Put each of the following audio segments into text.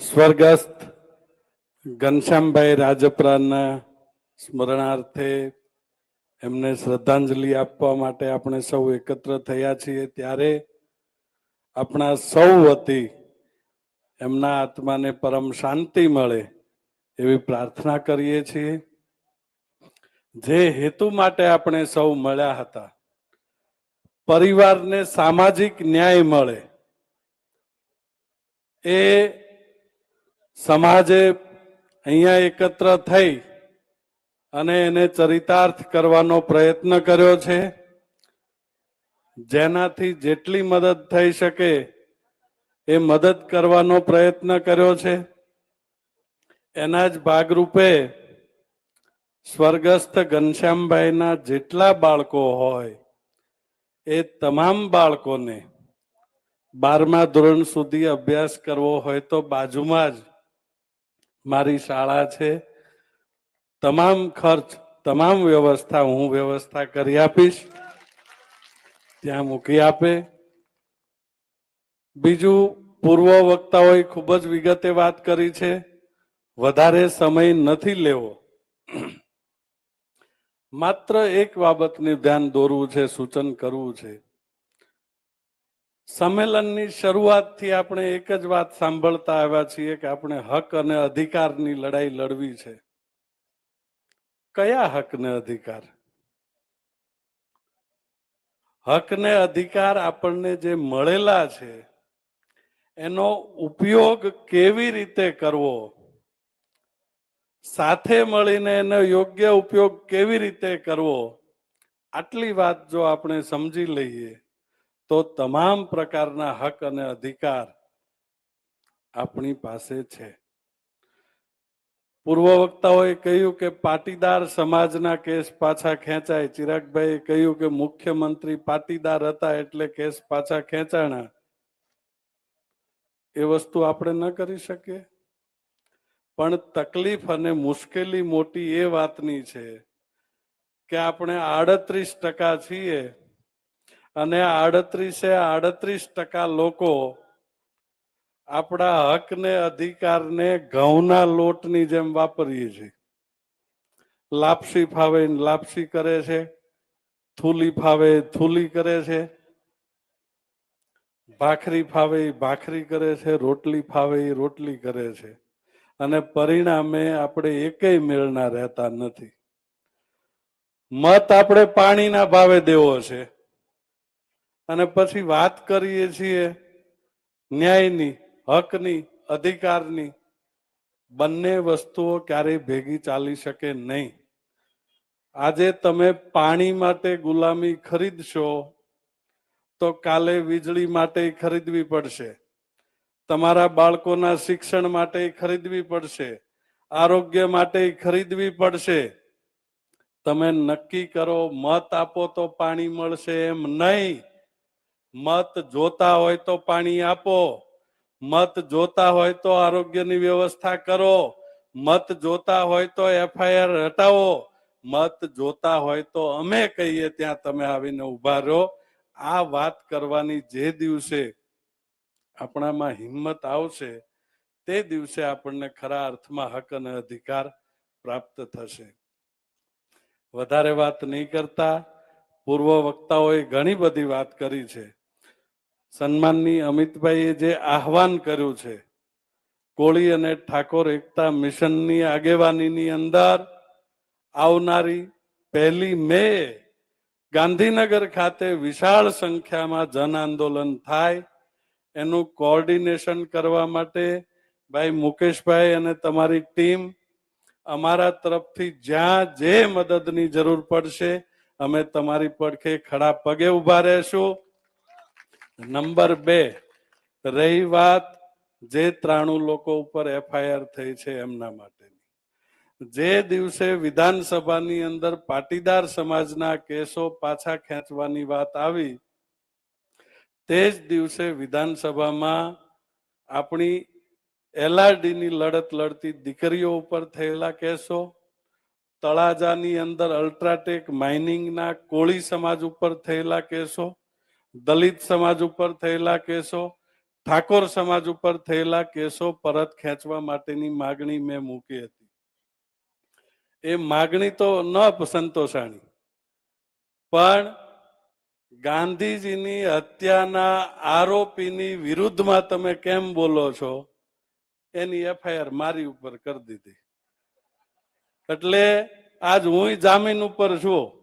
સ્વર્ગસ્થ ઘનશ્યામભાઈ રાજપરાના સ્મરણાર્થે એમને શ્રદ્ધાંજલિ આપવા માટે આપણે સૌ એકત્ર થયા છીએ. ત્યારે આપણા સૌ વતી એમના આત્માને પરમ શાંતિ મળે એવી પ્રાર્થના કરીએ છીએ. જે હેતુ માટે આપણે સૌ મળ્યા હતા, પરિવારને સામાજિક ન્યાય મળે, એ સમાજે અહીંયા એકત્ર થઈ અને એને ચરિતાર્થ કરવાનો પ્રયત્ન કર્યો છે. જેનાથી જેટલી મદદ થઈ શકે એ મદદ કરવાનો પ્રયત્ન કર્યો છે. એના જ ભાગરૂપે સ્વર્ગસ્થ ઘનશ્યામભાઈના જેટલા બાળકો હોય એ તમામ બાળકોને બારમા ધોરણ સુધી અભ્યાસ કરવો હોય તો બાજુમાં જ મારી શાળા છે. તમામ ખર્ચ, તમામ વ્યવસ્થા હું વ્યવસ્થા કરી આપીશ. ત્યાં મૂકી આપે. બીજું, પૂર્વ વક્તાઓએ ખૂબ જ વિગતે વાત કરી છે. વધારે સમય નથી લેવો. માત્ર એક બાબતને ધ્યાન દોરવું છે, સૂચન કરવું છે. સંમેલનની શરૂઆતથી આપણે એક જ વાત સાંભળતા આવ્યા છીએ કે આપણે હક અને અધિકારની લડાઈ લડવી છે. કયા હક ને અધિકાર? હક ને અધિકાર આપણને જે મળેલા છે, એનો ઉપયોગ કેવી રીતે કરવો? સાથે મળીને એનો યોગ્ય ઉપયોગ કેવી રીતે કરવો? આટલી વાત જો આપણે સમજી લઈએ તો તમામ પ્રકારના હક અને અધિકાર આપણી પાસે છે. પૂર્વ વક્તાઓએ કહ્યું કે પાટીદાર સમાજના કેસ પાછા ખેંચાય. ચિરાગભાઈએ કહ્યું કે મુખ્યમંત્રી પાટીદાર હતા એટલે કેસ પાછા ખેંચાણા. એ વસ્તુ આપણે ન કરી શકીએ. પણ તકલીફ અને મુશ્કેલી મોટી એ વાતની છે કે આપણે આડત્રીસ ટકા છીએ અને આડત્રીસે આડત્રીસ ટકા લોકો આપણા હકને, અધિકારને ઘઉંના લોટની જેમ વાપરીએ છીએ લાપસી ફાવે, લાપસી કરે છે. થૂલી ફાવે, થૂલી કરે છે. ભાખરી ફાવે, ભાખરી કરે છે. રોટલી ફાવે, રોટલી કરે છે. અને પરિણામે આપણે એકેય મેળના રહેતા નથી. મત આપણે પાણીના ભાવે દેવો છે. અને પછી વાત કરીએ છીએ ન્યાયની, હકની, અધિકારની. બંને વસ્તુઓ ક્યારેય ભેગી ચાલી શકે નહીં. આજે તમે પાણી માટે ગુલામી ખરીદશો, તો કાલે વીજળી માટે ખરીદવી પડશે. તમારા બાળકોના શિક્ષણ માટે ખરીદવી પડશે. આરોગ્ય માટે ખરીદવી પડશે. તમે નક્કી કરો, મત આપો તો પાણી મળશે એમ નહીં. મત જોતા હોય તો પાણી આપો. મત જોતા હોય તો આરોગ્યની વ્યવસ્થા કરો. મત જોતા હોય તો એફઆઈઆર હટાવો. મત જોતા હોય તો અમે કહીએ ત્યાં તમે આવીને ઊભા રહો. આ વાત કરવાની જે દિવસે આપણામાં હિંમત આવશે, તે દિવસે આપણને ખરા અર્થમાં હક અને અધિકાર પ્રાપ્ત થશે. વધારે વાત નહીં કરતા. પૂર્વ વક્તાઓએ ઘણી બધી વાત કરી છે. સન્માનની અમિતભાઈએ જે આહવાન કર્યું છે, કોળી અને ઠાકોર એકતા મિશનની આગેવાનીની અંદર આવનારી પહેલી મે ગાંધીનગર ખાતે વિશાળ સંખ્યામાં જન આંદોલન થાય એનું કોઓર્ડિનેશન કરવા માટે ભાઈ મુકેશભાઈ અને તમારી ટીમ અમારા તરફથી જ્યાં જે મદદની જરૂર પડશે, અમે તમારી પડખે ખડા પગે ઊભા રહેશું. નંબર બે, રહી વાત જે ત્રાણું લોકો ઉપર એફઆઈઆર થઈ છે એમના માટેની. જે દિવસે વિધાનસભાની અંદર પાટીદાર સમાજના કેસો પાછા ખેંચવાની વાત આવી, તે જ દિવસે વિધાનસભામાં આપણી એલઆરડીની લડત લડતી દીકરીઓ ઉપર થયેલા કેસો, તળાજાની અંદર અલ્ટ્રાટેક માઇનિંગના કોળી સમાજ ઉપર થયેલા કેસો દલિત સમાજ ઉપર થયેલા કેસો, ઠાકોર સમાજ ઉપર થયેલા કેસો પરત ખેંચવા માટેની માગણી મેં મૂકી હતી. એ માગણી તો ન સંતોષાણી, પણ ગાંધીજીની હત્યાના આરોપીની વિરુદ્ધમાં તમે કેમ બોલો છો, એની એફઆઈઆર મારી ઉપર કરી દીધી. એટલે આજ હું જામીન ઉપર છું.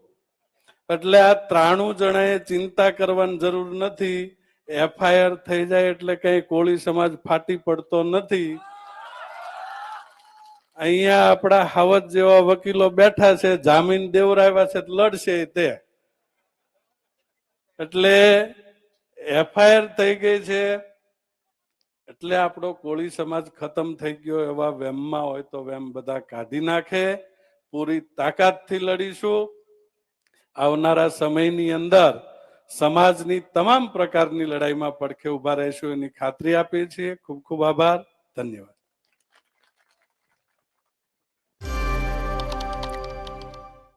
એટલે આ ત્રાણું જણાએ ચિંતા કરવાની જરૂર નથી. એફઆઈઆર થઈ જાય એટલે કઈ કોળી સમાજ ફાટી પડતો નથી. અહીંયા આપણા હાવત જેવા વકીલો બેઠા છે, જામીન દેવરાવ્યા છે લડશે તે. એટલે એફઆઈઆર થઈ ગઈ છે, એટલે આપણો કોળી સમાજ ખતમ થઈ ગયો એવા વેમમાં હોય તો વેમ બધા કાઢી નાખે. પૂરી તાકાતથી લડીશું. આવનારા સમયની અંદર સમાજની તમામ પ્રકારની લડાઈમાં પડખે ઊભા રહેશું એની ખાતરી આપીએ છીએ. ખૂબ ખૂબ આભાર. ધન્યવાદ.